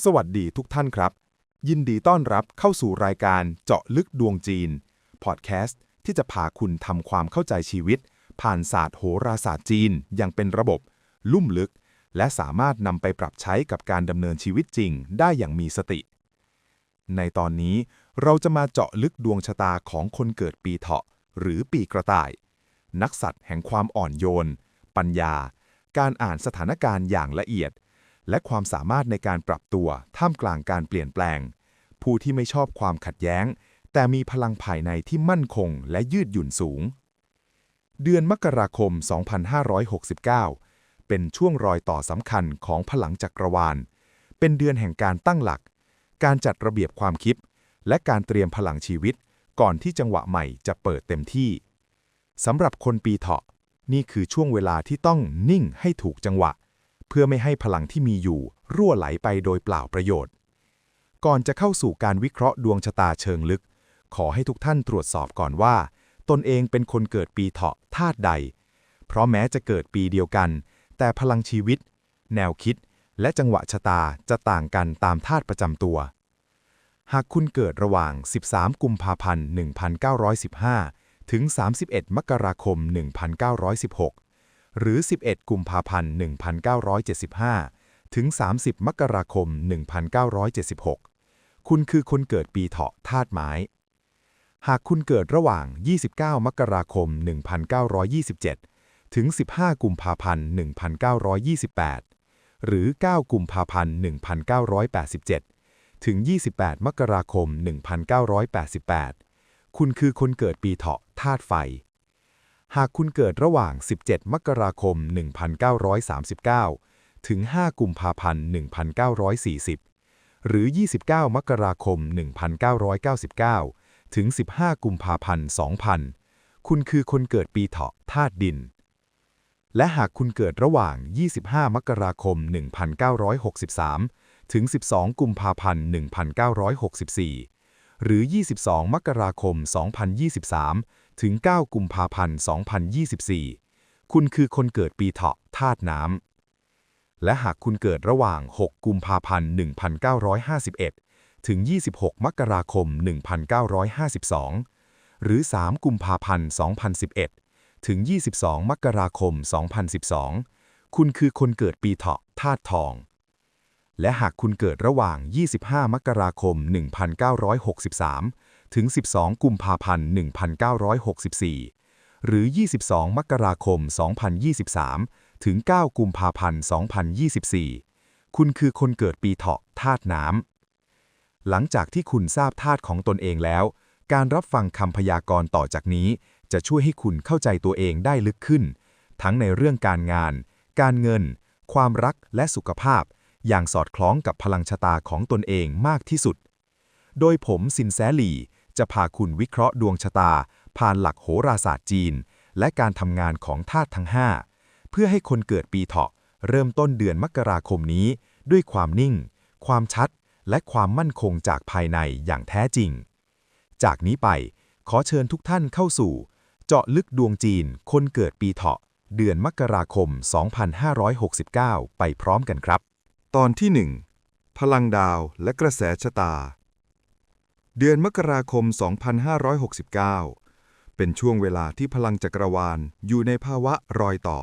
สวัสดีทุกท่านครับ ยินดีต้อนรับเข้าสู่รายการเจาะลึกดวงจีน พอดแคสต์ที่จะพาคุณทำความเข้าใจชีวิต ผ่านศาสตร์โหราศาสตร์จีนอย่างเป็นระบบ ลุ่มลึก และสามารถนำไปปรับใช้กับการดำเนินชีวิตจริงได้อย่างมีสติ ในตอนนี้เราจะมาเจาะลึกดวงชะตาของคนเกิดปีเถาะ หรือปีกระต่าย นักสัตว์แห่งความอ่อนโยน ปัญญา การอ่านสถานการณ์อย่างละเอียด และความสามารถในการปรับตัวท่ามกลางการเปลี่ยนแปลง ผู้ที่ไม่ชอบความขัดแย้ง แต่มีพลังภายในที่มั่นคงและยืดหยุ่นสูง เดือนมกราคม 2569 เป็นช่วงรอยต่อสำคัญของพลังจักรวาล เป็นเดือนแห่งการตั้งหลัก การจัดระเบียบความคิด และการเตรียมพลังชีวิต ก่อนที่จังหวะใหม่จะเปิดเต็มที่สำหรับคนปีเถาะนี่คือช่วงเวลาที่ต้องนิ่งให้ถูกจังหวะ เพื่อไม่ให้พลังที่มีอยู่ รั่วไหลไปโดยเปล่าประโยชน์ ก่อนจะเข้าสู่การวิเคราะห์ดวงชะตาเชิงลึก ขอให้ทุกท่านตรวจสอบก่อนว่า ตนเองเป็นคนเกิดปีเถาะธาตุใด เพราะแม้จะเกิดปีเดียวกัน แต่พลังชีวิต แนวคิด และจังหวะชะตาจะต่างกันตามธาตุประจำตัว หากคุณเกิดระหว่าง 13 กุมภาพันธ์ 1915 ถึง 31 มกราคม 1916 หรือ 11 กุมภาพันธ์ 1975 ถึง 30 มกราคม 1976 คุณคือคนเกิดปีเถาะธาตุไม้ หากคุณเกิดระหว่าง 29 มกราคม 1927 ถึง 15 กุมภาพันธ์ 1928 หรือ 9 กุมภาพันธ์ 1987 ถึง 28 มกราคม 1988 คุณคือคนเกิดปีเถาะธาตุไฟ หากคุณเกิดระหว่าง 17 มกราคม 1939 ถึง 5 กุมภาพันธ์ 1940 หรือ 29 มกราคม 1999 ถึง 15 กุมภาพันธ์ 2000 คุณคือคนเกิดปีเถาะธาตุดิน และหากคุณเกิดระหว่าง 25 มกราคม 1963 ถึง 12 กุมภาพันธ์ 1964 หรือ 22 มกราคม 2023 ถึง 9 กุมภาพันธ์ 2024 คุณคือคนเกิดปีเถาะธาตุน้ำ และหากคุณเกิดระหว่าง 6 กุมภาพันธ์ 1951 ถึง 26 มกราคม 1952 หรือ 3 กุมภาพันธ์ 2011 ถึง 22 มกราคม 2012 คุณคือคนเกิดปีเถาะธาตุทองและหากคุณเกิดระหว่าง 25 มกราคม 1963 ถึง 12 กุมภาพันธ์ 1964 หรือ 22 มกราคม 2023 ถึง 9 กุมภาพันธ์ 2024 คุณคือคนเกิดปีเถาะธาตุน้ำ หลังจากที่คุณทราบธาตุของตนเองแล้ว การรับฟังคำพยากรณ์ต่อจากนี้ จะช่วยให้คุณเข้าใจตัวเองได้ลึกขึ้น ทั้งในเรื่องการงาน การเงิน ความรักและสุขภาพ อย่างสอดคล้องกับพลังชะตาของตนเองมากที่สุดโดยผมสินแสหลี่ จะพาคุณวิเคราะห์ดวงชะตา ผ่านหลักโหราศาสตร์จีน และการทำงานของธาตุทั้ง 5 เพื่อให้คนเกิดปีเถาะ เริ่มต้นเดือนมกราคมนี้ ด้วยความนิ่ง ความชัด และความมั่นคงจากภายในอย่างแท้จริง จากนี้ไปขอเชิญทุกท่านเข้าสู่ เจาะลึกดวงจีน คนเกิดปีเถาะ เดือนมกราคม 2569 ไปพร้อมกันครับ ตอนที่ 1 พลังดาวและกระแสชะตา เดือนมกราคม 2569 เป็นช่วงเวลาที่พลังจักรวาลอยู่ในภาวะรอยต่อ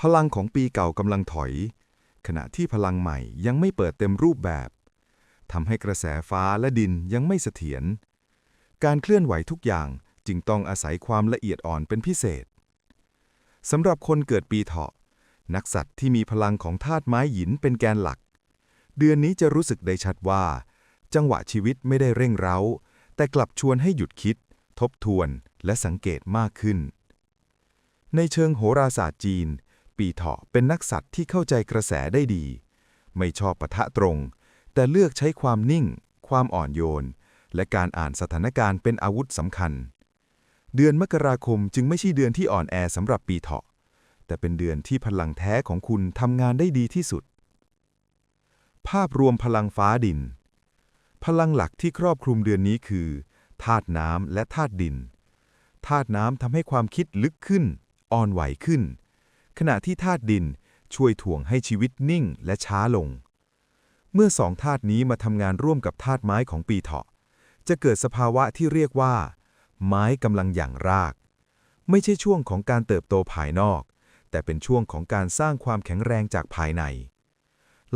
พลังของปีเก่ากำลังถอย ขณะที่พลังใหม่ยังไม่เปิดเต็มรูปแบบทำให้กระแสฟ้าและดินยังไม่เสถียร การเคลื่อนไหวทุกอย่างจึงต้องอาศัยความละเอียดอ่อนเป็นพิเศษสำหรับคนเกิดปีเถาะ นักสัตว์ที่มีพลังของธาตุไม้หินเป็นแกนหลัก เดือนนี้จะรู้สึกได้ชัดว่า จังหวะชีวิตไม่ได้เร่งเร้า แต่กลับชวนให้หยุดคิด ทบทวนและสังเกตมากขึ้น ในเชิงโหราศาสตร์จีน ปีเถาะเป็นนักสัตว์ที่เข้าใจกระแสได้ดี ไม่ชอบปะทะตรง แต่เลือกใช้ความนิ่ง ความอ่อนโยน และการอ่านสถานการณ์เป็นอาวุธสำคัญ เดือนมกราคมจึงไม่ใช่เดือนที่อ่อนแอสำหรับปีเถาะ แต่เป็นเดือนที่พลังแท้ของคุณทำงานได้ดีที่สุด ภาพรวมพลังฟ้าดิน พลังหลักที่ครอบคลุมเดือนนี้คือธาตุน้ำและธาตุดินธาตุน้ำทำให้ความคิดลึกขึ้น อ่อนไหวขึ้น ขณะที่ธาตุดินช่วยถ่วงให้ชีวิตนิ่งและช้าลง เมื่อสองธาตุนี้มาทำงานร่วมกับธาตุไม้ของปีเถาะ จะเกิดสภาวะที่เรียกว่า ไม้กำลังหยั่งราก ไม่ใช่ช่วงของการเติบโตภายนอก แต่เป็นช่วงของการสร้างความแข็งแรงจากภายใน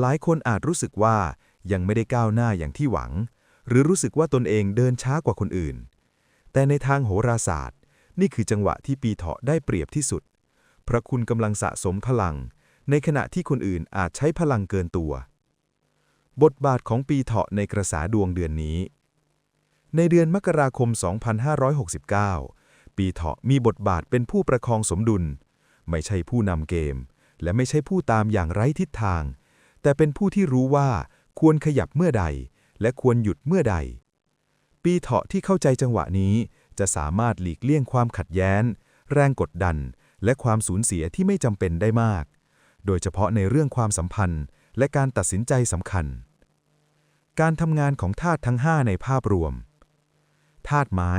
หลายคนอาจรู้สึกว่า ยังไม่ได้ก้าวหน้าอย่างที่หวัง หรือรู้สึกว่าตนเองเดินช้ากว่าคนอื่น แต่ในทางโหราศาสตร์ นี่คือจังหวะที่ปีเถาะได้เปรียบที่สุดเพราะคุณกำลังสะสมพลัง ในขณะที่คนอื่นอาจใช้พลังเกินตัว บทบาทของปีเถาะในกระแสดวงเดือนนี้ ในเดือนมกราคม 2569 ปีเถาะมีบทบาทเป็นผู้ประคองสมดุล ไม่ใช่ผู้นำเกม และไม่ใช่ผู้ตามอย่างไร้ทิศทาง แต่เป็นผู้ที่รู้ว่า ควรขยับเมื่อใด และควรหยุดเมื่อใด ปีเถาะที่เข้าใจจังหวะนี้ จะสามารถหลีกเลี่ยงความขัดแย้ง แรงกดดัน และความสูญเสียที่ไม่จำเป็นได้มาก โดยเฉพาะในเรื่องความสัมพันธ์ และการตัดสินใจสำคัญ การทำงานของธาตุทั้ง 5 ในภาพรวมธาตุไม้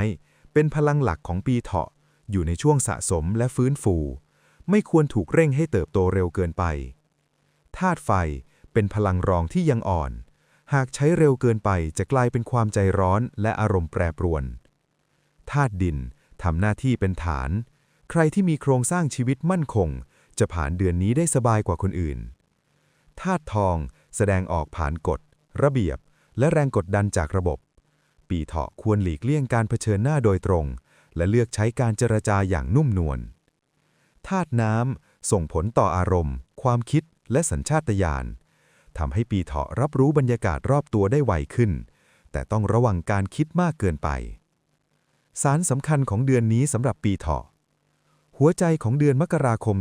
เป็นพลังหลักของปีเถาะ อยู่ในช่วงสะสมและฟื้นฟู ไม่ควรถูกเร่งให้เติบโตเร็วเกินไปธาตุไฟ เป็นพลังรองที่ยังอ่อน หากใช้เร็วเกินไปจะกลายเป็นความใจร้อนและอารมณ์แปรปรวนธาตุดินทำหน้าที่เป็นฐาน ใครที่มีโครงสร้างชีวิตมั่นคง จะผ่านเดือนนี้ได้สบายกว่าคนอื่นธาตุทองแสดงออกผ่านกฎ ระเบียบ และแรงกดดันจากระบบ ปีเถาะควรหลีกเลี่ยงการเผชิญหน้าโดยตรง และเลือกใช้การเจรจาอย่างนุ่มนวลธาตุน้ำส่งผลต่ออารมณ์ ความคิดและสัญชาตญาณ ทำให้ปีเถาะรับรู้บรรยากาศรอบตัวได้ไวขึ้น แต่ต้องระวังการคิดมากเกินไป สารสำคัญของเดือนนี้สำหรับปีเถาะ หัวใจของเดือนมกราคม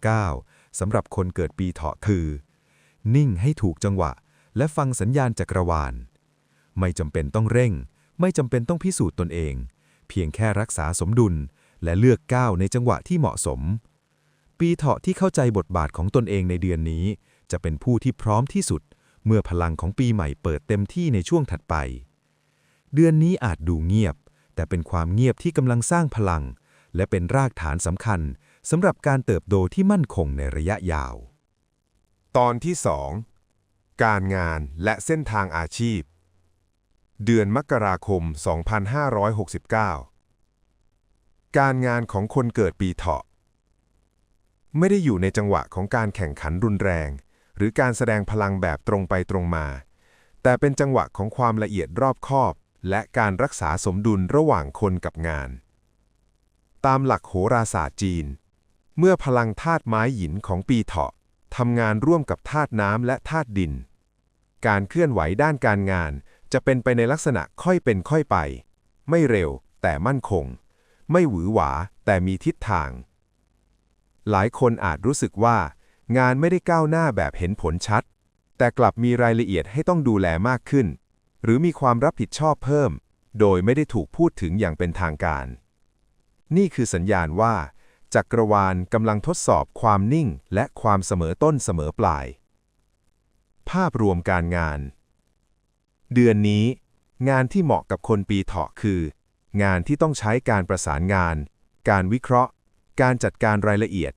2569 สำหรับคนเกิดปีเถาะคือ นิ่งให้ถูกจังหวะ และฟังสัญญาณจักรวาล ไม่จำเป็นต้องเร่ง ไม่จำเป็นต้องพิสูจน์ตนเอง เพียงแค่รักษาสมดุล และเลือกก้าวในจังหวะที่เหมาะสม ปีเถาะที่เข้าใจบทบาทของตนเองในเดือนนี้ จะเป็นผู้ที่พร้อมที่สุด เมื่อพลังของปีใหม่เปิดเต็มที่ในช่วงถัดไป เดือนนี้อาจดูเงียบ แต่เป็นความเงียบที่กำลังสร้างพลัง และเป็นรากฐานสำคัญสำหรับการเติบโตที่มั่นคงในระยะยาว ตอนที่ 2 การงานและเส้นทางอาชีพ เดือนมกราคม 2569 การงานของคนเกิดปีเถาะ ไม่ได้อยู่ในจังหวะของการแข่งขันรุนแรง หรือการแสดงพลังแบบตรงไปตรงมา แต่เป็นจังหวะของความละเอียดรอบคอบ และการรักษาสมดุลระหว่างคนกับงาน ตามหลักโหราศาสตร์จีน เมื่อพลังธาตุไม้หินของปีเถาะทำงานร่วมกับธาตุน้ำและธาตุดิน การเคลื่อนไหวด้านการงาน จะเป็นไปในลักษณะค่อยเป็นค่อยไป ไม่เร็ว แต่มั่นคง ไม่หวือหวา แต่มีทิศทาง หลายคนอาจรู้สึกว่า งานไม่ได้ก้าวหน้าแบบเห็นผลชัด แต่กลับมีรายละเอียดให้ต้องดูแลมากขึ้น หรือมีความรับผิดชอบเพิ่ม โดยไม่ได้ถูกพูดถึงอย่างเป็นทางการ นี่คือสัญญาณว่า จักรวาลกำลังทดสอบความนิ่งและความเสมอต้นเสมอปลาย ภาพรวมการงาน เดือนนี้ งานที่เหมาะกับคนปีเถาะคือ งานที่ต้องใช้การประสานงาน การวิเคราะห์ การจัดการรายละเอียด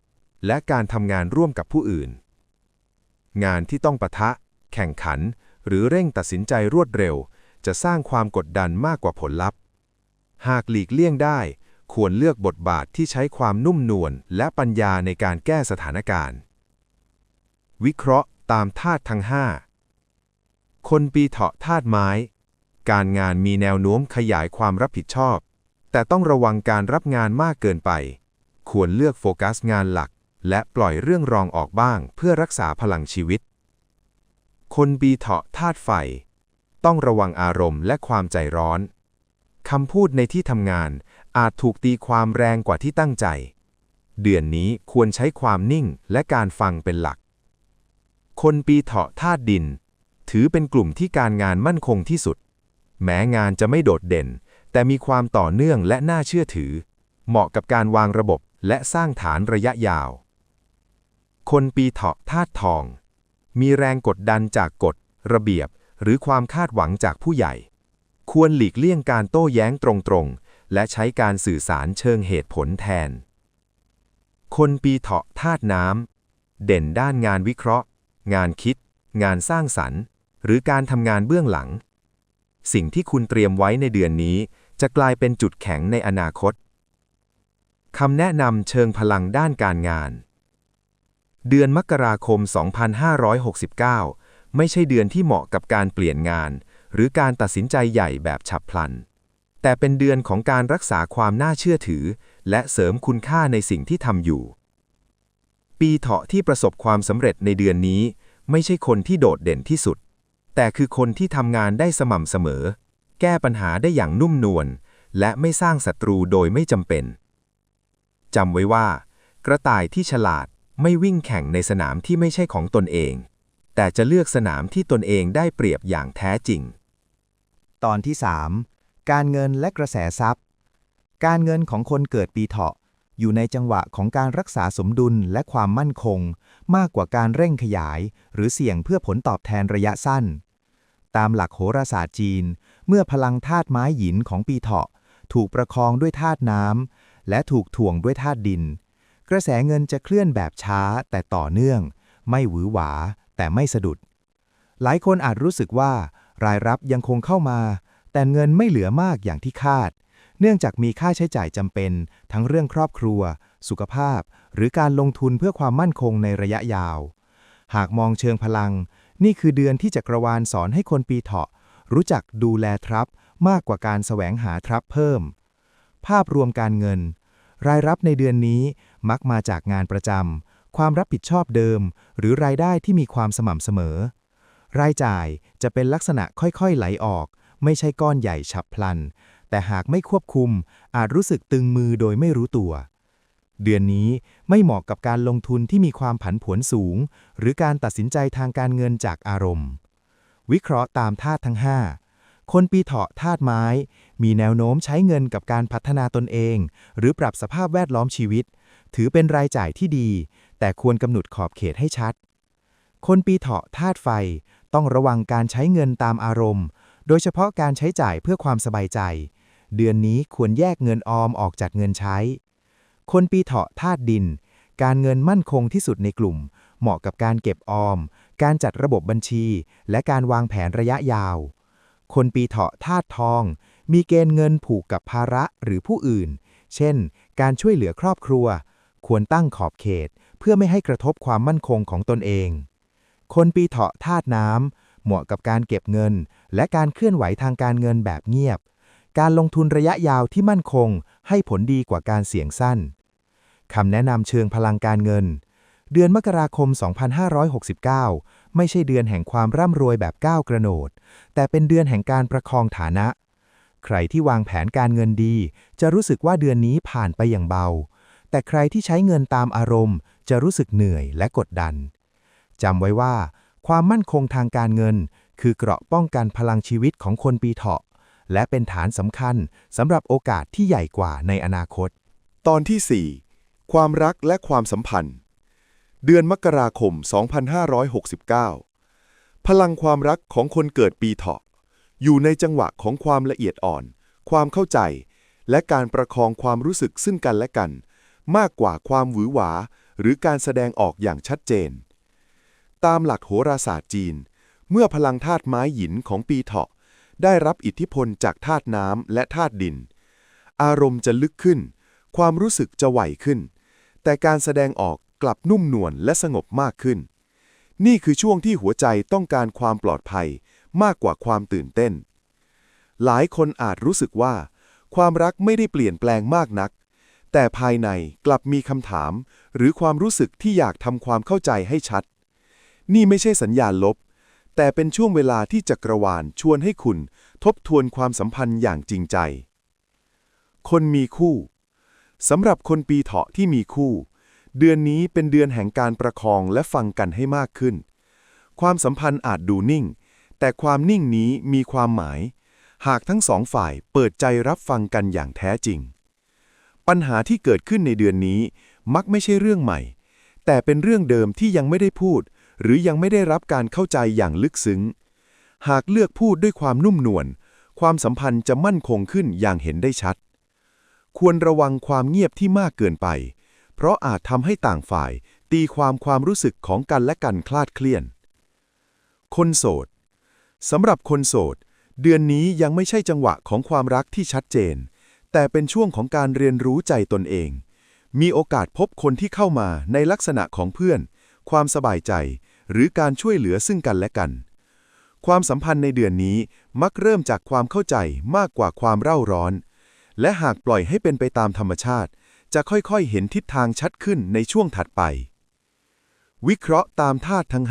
และการทำงานร่วมกับผู้อื่น งานที่ต้องปะทะ แข่งขัน หรือเร่งตัดสินใจรวดเร็ว จะสร้างความกดดันมากกว่าผลลัพธ์ หากหลีกเลี่ยงได้ ควรเลือกบทบาทที่ใช้ความนุ่มนวลและปัญญาในการแก้สถานการณ์ วิเคราะห์ตามธาตุทั้ง 5 คนปีเถาะธาตุไม้ การงานมีแนวโน้มขยายความรับผิดชอบ แต่ต้องระวังการรับงานมากเกินไป ควรเลือกโฟกัสงานหลัก และปล่อยเรื่องรองออกบ้างเพื่อรักษาพลังชีวิต คนปีเถาะธาตุไฟ ต้องระวังอารมณ์และความใจร้อนคำพูดในที่ทำงานอาจถูกตีความแรงกว่าที่ตั้งใจ เดือนนี้ควรใช้ความนิ่งและการฟังเป็นหลัก คนปีเถาะธาตุดิน ถือเป็นกลุ่มที่การงานมั่นคงที่สุด แม้งานจะไม่โดดเด่น แต่มีความต่อเนื่องและน่าเชื่อถือ เหมาะกับการวางระบบและสร้างฐานระยะยาว คนปีเถาะธาตุทอง มีแรงกดดันจากกฎ ระเบียบ หรือความคาดหวังจากผู้ใหญ่ ควรหลีกเลี่ยงการโต้แย้งตรงๆ และใช้การสื่อสารเชิงเหตุผลแทน คนปีเถาะธาตุน้ำ เด่นด้านงานวิเคราะห์ งานคิด งานสร้างสรรค์ หรือการทำงานเบื้องหลัง สิ่งที่คุณเตรียมไว้ในเดือนนี้ จะกลายเป็นจุดแข็งในอนาคตคำแนะนำเชิงพลังด้านการงาน เดือนมกราคม 2569 ไม่ใช่เดือนที่เหมาะกับการเปลี่ยนงาน หรือการตัดสินใจใหญ่แบบฉับพลัน แต่เป็นเดือนของการรักษาความน่าเชื่อถือ และเสริมคุณค่าในสิ่งที่ทำอยู่ ปีเถาะที่ประสบความสำเร็จในเดือนนี้ ไม่ใช่คนที่โดดเด่นที่สุด แต่คือคนที่ทำงานได้สม่ำเสมอ แก้ปัญหาได้อย่างนุ่มนวล และไม่สร้างศัตรูโดยไม่จำเป็นจำไว้ว่า กระต่ายที่ฉลาด ไม่วิ่งแข่งในสนามที่ไม่ใช่ของตนเอง แต่จะเลือกสนามที่ตนเองได้เปรียบอย่างแท้จริง ตอนที่ 3 การเงินและกระแสทรัพย์ การเงินของคนเกิดปีเถาะ อยู่ในจังหวะของการรักษาสมดุลและความมั่นคง มากกว่าการเร่งขยาย หรือเสี่ยงเพื่อผลตอบแทนระยะสั้น ตามหลักโหราศาสตร์จีน เมื่อพลังธาตุไม้หยินของปีเถาะ ถูกประคองด้วยธาตุน้ำและถูกถ่วงด้วยธาตุดิน กระแสเงินจะเคลื่อนแบบช้าแต่ต่อเนื่อง ไม่หวือหวา แต่ไม่สะดุด หลายคนอาจรู้สึกว่า รายรับยังคงเข้ามา แต่เงินไม่เหลือมากอย่างที่คาด เนื่องจากมีค่าใช้จ่ายจำเป็น ทั้งเรื่องครอบครัว สุขภาพ หรือการลงทุนเพื่อความมั่นคงในระยะยาว หากมองเชิงพลัง นี่คือเดือนที่จักรวาลสอนให้คนปีเถาะ รู้จักดูแลทรัพย์มากกว่าการแสวงหาทรัพย์เพิ่ม ภาพรวมการเงิน รายรับในเดือนนี้ มักมาจากงานประจำ ความรับผิดชอบเดิม หรือรายได้ที่มีความสม่ำเสมอ รายจ่ายจะเป็นลักษณะค่อยๆไหลออก ไม่ใช่ก้อนใหญ่ฉับพลัน แต่หากไม่ควบคุม อาจรู้สึกตึงมือโดยไม่รู้ตัว เดือนนี้ไม่เหมาะกับการลงทุนที่มีความผันผวนสูง หรือการตัดสินใจทางการเงินจากอารมณ์ วิเคราะห์ตามธาตุทั้ง 5คนปีเถาะธาตุไม้ มีแนวโน้มใช้เงินกับการพัฒนาตนเอง หรือปรับสภาพแวดล้อมชีวิต ถือเป็นรายจ่ายที่ดี แต่ควรกำหนดขอบเขตให้ชัด คนปีเถาะธาตุไฟต้องระวังการใช้เงินตามอารมณ์ โดยเฉพาะการใช้จ่ายเพื่อความสบายใจ เดือนนี้ควรแยกเงินออมออกจากเงินใช้ คนปีเถาะธาตุดิน การเงินมั่นคงที่สุดในกลุ่ม เหมาะกับการเก็บออม การจัดระบบบัญชี และการวางแผนระยะยาว คนปีเถาะธาตุทอง มีเกณฑ์เงินผูกกับภาระหรือผู้อื่น เช่น การช่วยเหลือครอบครัว ควรตั้งขอบเขต เพื่อไม่ให้กระทบความมั่นคงของตนเอง คนปีเถาะธาตุน้ำเหมาะกับการเก็บเงิน และการเคลื่อนไหวทางการเงินแบบเงียบ การลงทุนระยะยาวที่มั่นคง ให้ผลดีกว่าการเสี่ยงสั้นคำแนะนำเชิงพลังการเงิน เดือนมกราคม 2569 ไม่ใช่เดือนแห่งความร่ำรวยแบบก้าวกระโดดแต่เป็นเดือนแห่งการประคองฐานะ ใครที่วางแผนการเงินดี จะรู้สึกว่าเดือนนี้ผ่านไปอย่างเบา แต่ใครที่ใช้เงินตามอารมณ์ จะรู้สึกเหนื่อยและกดดันจำไว้ว่า ความมั่นคงทางการเงิน คือเกราะป้องกันพลังชีวิตของคนปีเถาะ และเป็นฐานสำคัญสำหรับโอกาสที่ใหญ่กว่าในอนาคต ตอนที่ 4 ความรักและความสัมพันธ์ เดือนมกราคม 2569 พลังความรักของคนเกิดปีเถาะ อยู่ในจังหวะของความละเอียดอ่อน ความเข้าใจ และการประคองความรู้สึกซึ่งกันและกัน มากกว่าความหวือหวา หรือการแสดงออกอย่างชัดเจน ตามหลักโหราศาสตร์จีน เมื่อพลังธาตุไม้หยินของปีเถาะ ได้รับอิทธิพลจากธาตุน้ำและธาตุดิน อารมณ์จะลึกขึ้น ความรู้สึกจะไหวขึ้น แต่การแสดงออกกลับนุ่มนวลและสงบมากขึ้น นี่คือช่วงที่หัวใจต้องการความปลอดภัยมากกว่าความตื่นเต้น หลายคนอาจรู้สึกว่า ความรักไม่ได้เปลี่ยนแปลงมากนัก แต่ภายในกลับมีคำถาม หรือความรู้สึกที่อยากทำความเข้าใจให้ชัด นี่ไม่ใช่สัญญาณลบ แต่เป็นช่วงเวลาที่จักรวาลชวนให้คุณ ทบทวนความสัมพันธ์อย่างจริงใจ คนมีคู่สำหรับคนปีเถาะที่มีคู่ เดือนนี้เป็นเดือนแห่งการประคองและฟังกันให้มากขึ้น ความสัมพันธ์อาจดูนิ่ง แต่ความนิ่งนี้มีความหมาย หากทั้งสองฝ่ายเปิดใจรับฟังกันอย่างแท้จริง ปัญหาที่เกิดขึ้นในเดือนนี้ มักไม่ใช่เรื่องใหม่ แต่เป็นเรื่องเดิมที่ยังไม่ได้พูด หรือยังไม่ได้รับการเข้าใจอย่างลึกซึ้ง หากเลือกพูดด้วยความนุ่มนวลความสัมพันธ์จะมั่นคงขึ้นอย่างเห็นได้ชัด ควรระวังความเงียบที่มากเกินไป เพราะอาจทำให้ต่างฝ่าย ตีความความรู้สึกของกันและกันคลาดเคลื่อน คนโสดสำหรับคนโสด เดือนนี้ยังไม่ใช่จังหวะของความรักที่ชัดเจน แต่เป็นช่วงของการเรียนรู้ใจตนเอง มีโอกาสพบคนที่เข้ามาในลักษณะของเพื่อน ความสบายใจ หรือการช่วยเหลือซึ่งกันและกัน ความสัมพันธ์ในเดือนนี้มักเริ่มจากความเข้าใจมากกว่าความเร่าร้อน และหากปล่อยให้เป็นไปตามธรรมชาติ จะค่อยๆเห็นทิศทางชัดขึ้นในช่วงถัดไป วิเคราะห์ตามธาตุทั้ง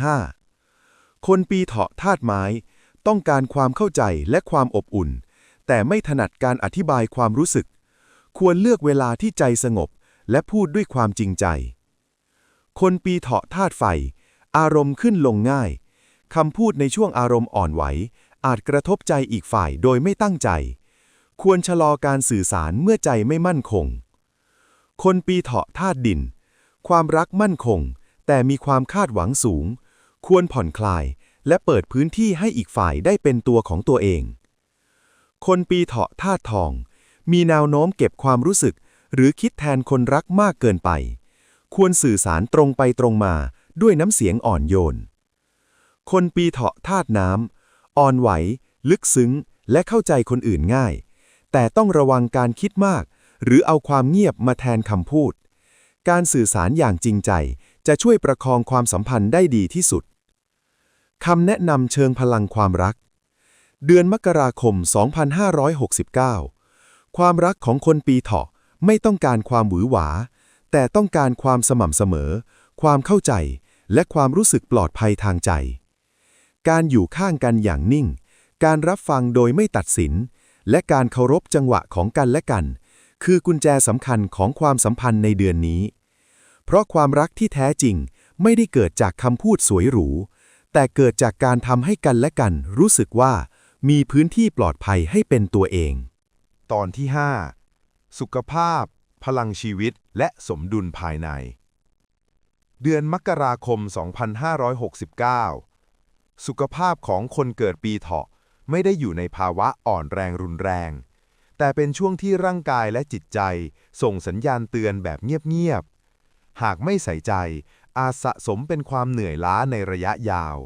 5 คนปีเถาะธาตุไม้ ต้องการความเข้าใจและความอบอุ่น แต่ไม่ถนัดการอธิบายความรู้สึก ควรเลือกเวลาที่ใจสงบ และพูดด้วยความจริงใจ คนปีเถาะธาตุไฟ อารมณ์ขึ้นลงง่ายคำพูดในช่วงอารมณ์อ่อนไหว อาจกระทบใจอีกฝ่ายโดยไม่ตั้งใจ ควรชะลอการสื่อสารเมื่อใจไม่มั่นคง คนปีเถาะธาตุดิน ความรักมั่นคง แต่มีความคาดหวังสูง ควรผ่อนคลายและเปิดพื้นที่ให้อีกฝ่ายได้เป็นตัวของตัวเอง คนปีเถาะธาตุทอง มีแนวโน้มเก็บความรู้สึก หรือคิดแทนคนรักมากเกินไป ควรสื่อสารตรงไปตรงมาด้วยน้ำเสียงอ่อนโยน คนปีเถาะธาตุน้ำอ่อนไหว ลึกซึ้ง และเข้าใจคนอื่นง่าย แต่ต้องระวังการคิดมาก หรือเอาความเงียบมาแทนคำพูด การสื่อสารอย่างจริงใจจะช่วยประคองความสัมพันธ์ได้ดีที่สุดคำแนะนำเชิงพลังความรัก เดือนมกราคม 2569 ความรักของคนปีเถาะไม่ต้องการความหวือหวา แต่ต้องการความสม่ำเสมอ ความเข้าใจ และความรู้สึกปลอดภัยทางใจ การอยู่ข้างกันอย่างนิ่ง การรับฟังโดยไม่ตัดสิน และการเคารพจังหวะของกันและกัน คือกุญแจสำคัญของความสัมพันธ์ในเดือนนี้ เพราะความรักที่แท้จริงไม่ได้เกิดจากคำพูดสวยหรู แต่เกิดจากการทำให้กันและกันรู้สึกว่า มีพื้นที่ปลอดภัยให้เป็นตัวเอง ตอนที่ 5 สุขภาพ พลังชีวิต และสมดุลภายใน เดือนมกราคม 2569 สุขภาพของคนเกิดปีเถาะไม่ได้อยู่ในภาวะอ่อนแรงรุนแรง แต่เป็นช่วงที่ร่างกายและจิตใจ ส่งสัญญาณเตือนแบบเงียบๆ หากไม่ใส่ใจ อาจสะสมเป็นความเหนื่อยล้าในระยะยาว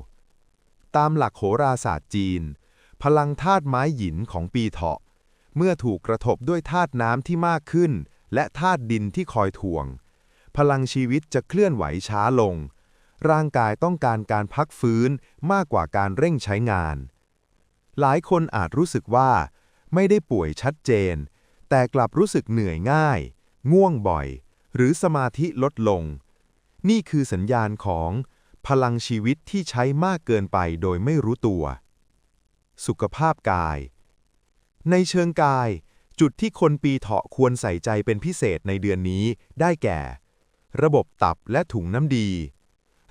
ตามหลักโหราศาสตร์จีน พลังธาตุไม้หยินของปีเถาะ เมื่อถูกกระทบด้วยธาตุน้ำที่มากขึ้น และธาตุดินที่คอยถ่วง พลังชีวิตจะเคลื่อนไหวช้าลง ร่างกายต้องการการพักฟื้นมากกว่าการเร่งใช้งาน หลายคนอาจรู้สึกว่า ไม่ได้ป่วยชัดเจน แต่กลับรู้สึกเหนื่อยง่าย ง่วงบ่อย หรือสมาธิลดลง นี่คือสัญญาณของพลังชีวิตที่ใช้มากเกินไปโดยไม่รู้ตัว สุขภาพกาย ในเชิงกาย จุดที่คนปีเถาะควรใส่ใจเป็นพิเศษในเดือนนี้ได้แก่ ระบบตับและถุงน้ำดี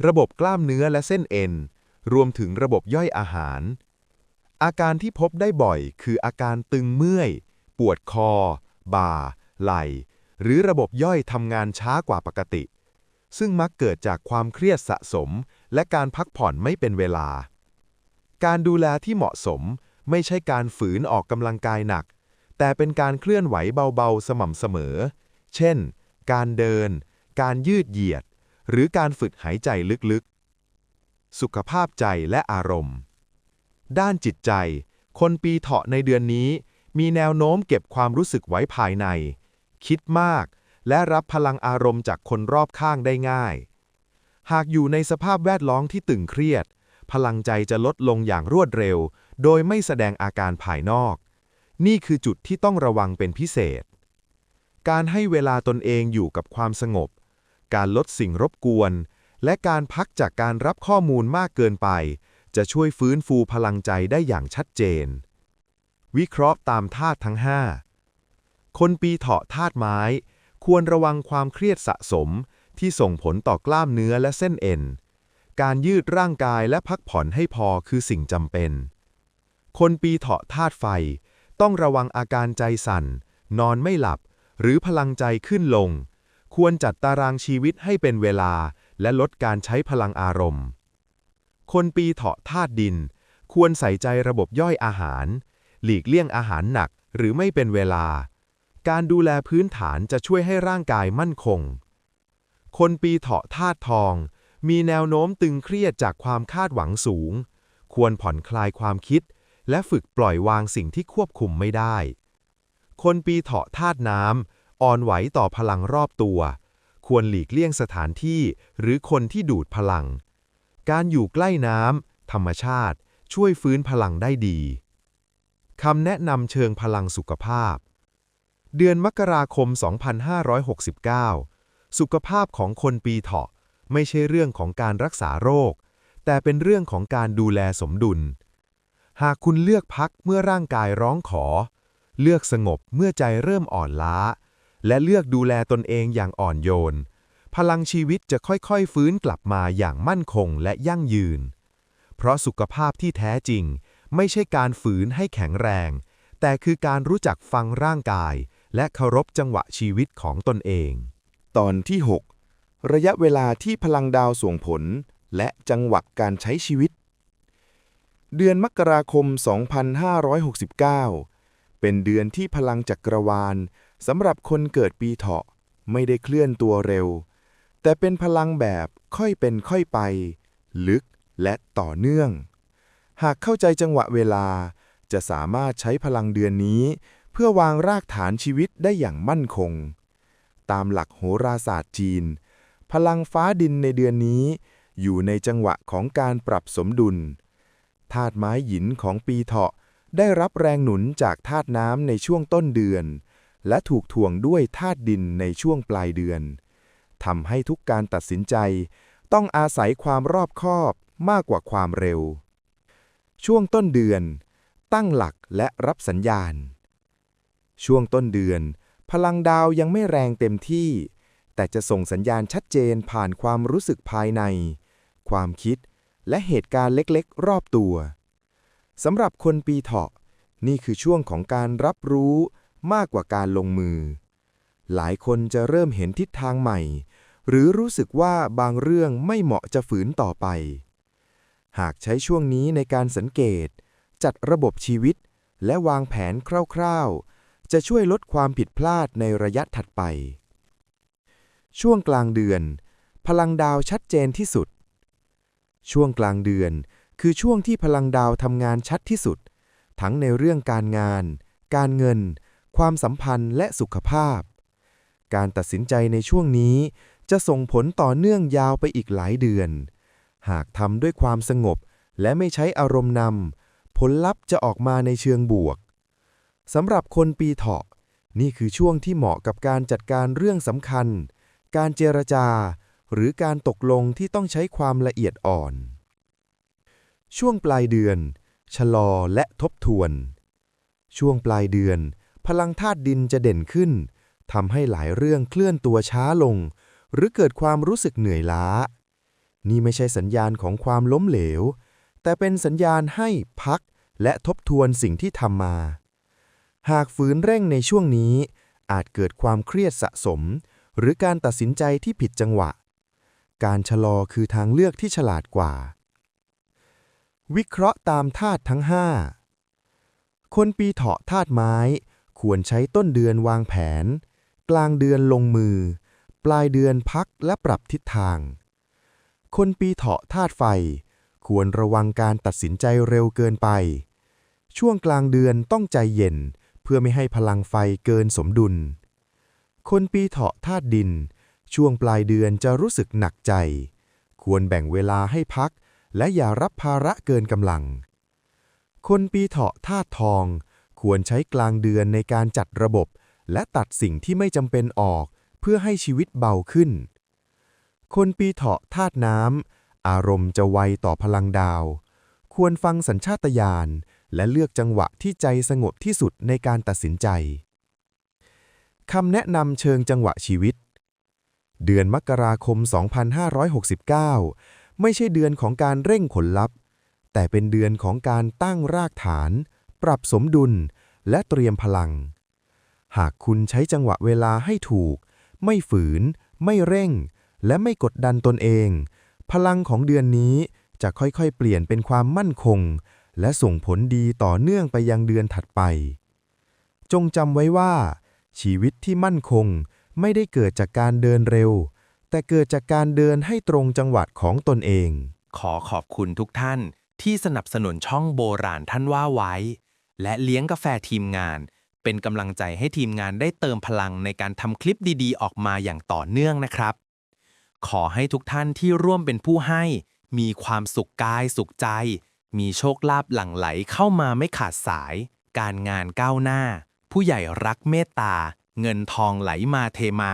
ระบบกล้ามเนื้อและเส้นเอ็น รวมถึงระบบย่อยอาหาร อาการที่พบได้บ่อยคืออาการตึงเมื่อย ปวดคอ บ่า ไหล่ หรือระบบย่อยทำงานช้ากว่าปกติ ซึ่งมักเกิดจากความเครียดสะสม และการพักผ่อนไม่เป็นเวลา การดูแลที่เหมาะสมไม่ใช่การฝืนออกกำลังกายหนัก แต่เป็นการเคลื่อนไหวเบาๆ สม่ำเสมอ เช่น การเดิน การยืดเหยียด หรือการฝึกหายใจลึกๆ สุขภาพใจและอารมณ์ ด้านจิตใจ คนปีเถาะในเดือนนี้ มีแนวโน้มเก็บความรู้สึกไว้ภายใน คิดมาก และรับพลังอารมณ์จากคนรอบข้างได้ง่าย หากอยู่ในสภาพแวดล้อมที่ตึงเครียด พลังใจจะลดลงอย่างรวดเร็ว โดยไม่แสดงอาการภายนอก นี่คือจุดที่ต้องระวังเป็นพิเศษ การให้เวลาตนเองอยู่กับความสงบ การลดสิ่งรบกวน และการพักจากการรับข้อมูลมากเกินไป จะช่วยฟื้นฟูพลังใจได้อย่างชัดเจน วิเคราะห์ตามธาตุทั้ง 5 คนปีเถาะธาตุไม้ ควรระวังความเครียดสะสมที่ส่งผลต่อกล้ามเนื้อและเส้นเอ็น การยืดร่างกายและพักผ่อนให้พอคือสิ่งจำเป็น คนปีเถาะธาตุไฟ ต้องระวังอาการใจสั่น นอนไม่หลับ หรือพลังใจขึ้นลง ควรจัดตารางชีวิตให้เป็นเวลา และลดการใช้พลังอารมณ์ คนปีเถาะธาตุดิน ควรใส่ใจระบบย่อยอาหาร หลีกเลี่ยงอาหารหนักหรือไม่เป็นเวลา การดูแลพื้นฐานจะช่วยให้ร่างกายมั่นคง คนปีเถาะธาตุทอง มีแนวโน้มตึงเครียดจากความคาดหวังสูง ควรผ่อนคลายความคิด และฝึกปล่อยวางสิ่งที่ควบคุมไม่ได้ คนปีเถาะธาตุน้ำอ่อนไหวต่อพลังรอบตัว ควรหลีกเลี่ยงสถานที่หรือคนที่ดูดพลัง การอยู่ใกล้น้ำธรรมชาติ ช่วยฟื้นพลังได้ดีคำแนะนำเชิงพลังสุขภาพ เดือนมกราคม 2569 สุขภาพของคนปีเถาะ ไม่ใช่เรื่องของการรักษาโรค แต่เป็นเรื่องของการดูแลสมดุล หากคุณเลือกพักเมื่อร่างกายร้องขอ เลือกสงบเมื่อใจเริ่มอ่อนล้า และเลือกดูแลตนเองอย่างอ่อนโยน พลังชีวิตจะค่อยๆ ฟื้นกลับมาอย่างมั่นคงและยั่งยืน เพราะสุขภาพที่แท้จริง ไม่ใช่การฝืนให้แข็งแรง แต่คือการรู้จักฟังร่างกาย และเคารพจังหวะชีวิตของตนเอง ตอนที่ 6 ระยะเวลาที่พลังดาวส่งผล และจังหวะการใช้ชีวิต เดือนมกราคม 2569 เป็นเดือนที่พลังจักรวาลสำหรับคนเกิดปีเถาะไม่ได้เคลื่อนตัวเร็ว แต่เป็นพลังแบบค่อยเป็นค่อยไป ลึกและต่อเนื่อง หากเข้าใจจังหวะเวลา จะสามารถใช้พลังเดือนนี้ เพื่อวางรากฐานชีวิตได้อย่างมั่นคง ตามหลักโหราศาสตร์จีน ลังฟ้าดินในเดือนนี้ อยู่ในจังหวะของการปรับสมดุลธาตุไม้หยินของปีเถาะได้รับแรงหนุนจากธาตุน้ำในช่วงต้นเดือน และถูกถ่วงด้วยธาตุดินในช่วงปลายเดือนทำให้ทุกการตัดสินใจ ต้องอาศัยความรอบคอบมากกว่าความเร็ว ช่วงต้นเดือน ตั้งหลักและรับสัญญาณ ช่วงต้นเดือน พลังดาวยังไม่แรงเต็มที่ แต่จะส่งสัญญาณชัดเจนผ่านความรู้สึกภายใน ความคิด และเหตุการณ์เล็กๆ รอบตัวสำหรับคนปีเถาะ นี่คือช่วงของการรับรู้มากกว่าการลงมือ หลายคนจะเริ่มเห็นทิศทางใหม่ หรือรู้สึกว่าบางเรื่องไม่เหมาะจะฝืนต่อไป หากใช้ช่วงนี้ในการสังเกต จัดระบบชีวิต และวางแผนคร่าวๆ จะช่วยลดความผิดพลาดในระยะถัดไป ช่วงกลางเดือน พลังดาวชัดเจนที่สุด ช่วงกลางเดือน คือช่วงที่พลังดาวทำงานชัดที่สุด ทั้งในเรื่องการงาน การเงิน ความสัมพันธ์และสุขภาพ การตัดสินใจในช่วงนี้ จะส่งผลต่อเนื่องยาวไปอีกหลายเดือน หากทำด้วยความสงบและไม่ใช้อารมณ์นำผลลัพธ์จะออกมาในเชิงบวกสำหรับคนปีเถาะ นี่คือช่วงที่เหมาะกับการจัดการเรื่องสำคัญ การเจรจา หรือการตกลงที่ต้องใช้ความละเอียดอ่อน ช่วงปลายเดือน ชะลอและทบทวน ช่วงปลายเดือน พลังธาตุดินจะเด่นขึ้นทำให้หลายเรื่องเคลื่อนตัวช้าลง หรือเกิดความรู้สึกเหนื่อยล้า นี่ไม่ใช่สัญญาณของความล้มเหลว แต่เป็นสัญญาณให้พักและทบทวนสิ่งที่ทำมา หากฝืนเร่งในช่วงนี้ อาจเกิดความเครียดสะสม หรือการตัดสินใจที่ผิดจังหวะ การชะลอคือทางเลือกที่ฉลาดกว่า วิเคราะห์ตามธาตุทั้ง 5 คนปีเถาะธาตุไม้ ควรใช้ต้นเดือนวางแผน กลางเดือนลงมือ ปลายเดือนพักและปรับทิศทาง คนปีเถาะธาตุไฟ ควรระวังการตัดสินใจเร็วเกินไป ช่วงกลางเดือนต้องใจเย็นเพื่อไม่ให้พลังไฟเกินสมดุล คนปีเถาะธาตุดิน ช่วงปลายเดือนจะรู้สึกหนักใจ ควรแบ่งเวลาให้พัก และอย่ารับภาระเกินกำลัง คนปีเถาะธาตุทอง ควรใช้กลางเดือนในการจัดระบบ และตัดสิ่งที่ไม่จำเป็นออก เพื่อให้ชีวิตเบาขึ้น คนปีเถาะธาตุน้ำอารมณ์จะไวต่อพลังดาว ควรฟังสัญชาตญาณและเลือกจังหวะที่ใจสงบที่สุดในการตัดสินใจ คำแนะนำเชิงจังหวะชีวิต เดือนมกราคม 2569 ไม่ใช่เดือนของการเร่งผลลัพธ์ แต่เป็นเดือนของการตั้งรากฐาน ปรับสมดุล และเตรียมพลัง หากคุณใช้จังหวะเวลาให้ถูก ไม่ฝืน ไม่เร่ง และไม่กดดันตนเอง พลังของเดือนนี้จะค่อยๆ เปลี่ยนเป็นความมั่นคง และส่งผลดีต่อเนื่องไปยังเดือนถัดไป จงจำไว้ว่า ชีวิตที่มั่นคงไม่ได้เกิดจากการเดินเร็ว แต่เกิดจากการเดินให้ตรงจังหวะของตนเอง ขอขอบคุณทุกท่านที่สนับสนุนช่องโบราณท่านว่าไว้ และเลี้ยงกาแฟทีมงาน เป็นกำลังใจให้ทีมงานได้เติมพลังในการทำคลิปดีๆ ออกมาอย่างต่อเนื่องนะครับ ขอให้ทุกท่านที่ร่วมเป็นผู้ให้ มีความสุขกายสุขใจ มีโชคลาภหลั่งไหลเข้ามาไม่ขาดสาย การงานก้าวหน้า ผู้ใหญ่รักเมตตา เงินทองไหลมาเทมา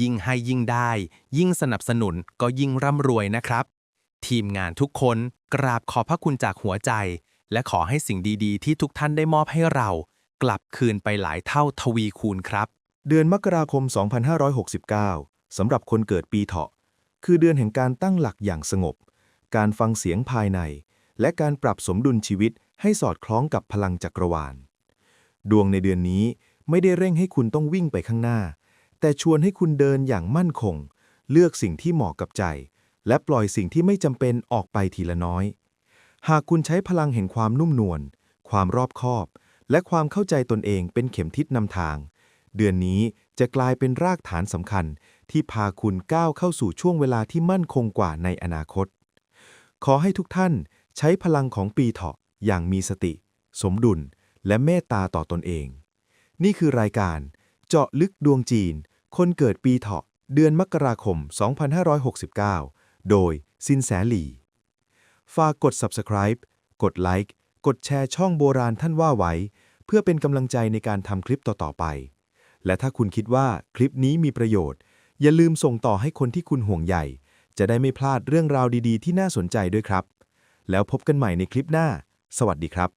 ยิ่งให้ยิ่งได้ ยิ่งสนับสนุนก็ยิ่งร่ำรวยนะครับ ทีมงานทุกคนกราบขอบพระคุณจากหัวใจ และขอให้สิ่งดีๆ ที่ทุกท่านได้มอบให้เรา กลับคืนไปหลายเท่าทวีคูณครับ เดือนมกราคม 2569 สำหรับคนเกิดปีเถาะ คือเดือนแห่งการตั้งหลักอย่างสงบ การฟังเสียงภายใน และการปรับสมดุลชีวิตให้สอดคล้องกับพลังจักรวาล ดวงในเดือนนี้ไม่ได้เร่งให้คุณต้องวิ่งไปข้างหน้า แต่ชวนให้คุณเดินอย่างมั่นคง เลือกสิ่งที่เหมาะกับใจ และปล่อยสิ่งที่ไม่จำเป็นออกไปทีละน้อย หากคุณใช้พลังแห่งความนุ่มนวล ความรอบคอบ และความเข้าใจตนเองเป็นเข็มทิศนำทาง เดือนนี้จะกลายเป็นรากฐานสำคัญ ที่พาคุณก้าวเข้าสู่ช่วงเวลาที่มั่นคงกว่าในอนาคต ขอให้ทุกท่านใช้พลังของปีเถาะอย่างมีสติ สมดุล และเมตตาต่อตนเอง นี่คือรายการเจาะลึกดวงจีน คนเกิดปีเถาะ เดือนมกราคม 2569 โดยซินแสหลีฝากกด subscribe กดไลค์กดแชร์ช่องโบราณท่านว่าไว้ เพื่อเป็นกำลังใจในการทำคลิปต่อ ๆ ไป และถ้าคุณคิดว่าคลิปนี้มีประโยชน์ อย่าลืมส่งต่อให้คนที่คุณห่วงใยจะได้ไม่พลาดเรื่องราวดีๆ ที่น่าสนใจด้วยครับ แล้วพบกันใหม่ในคลิปหน้า สวัสดีครับ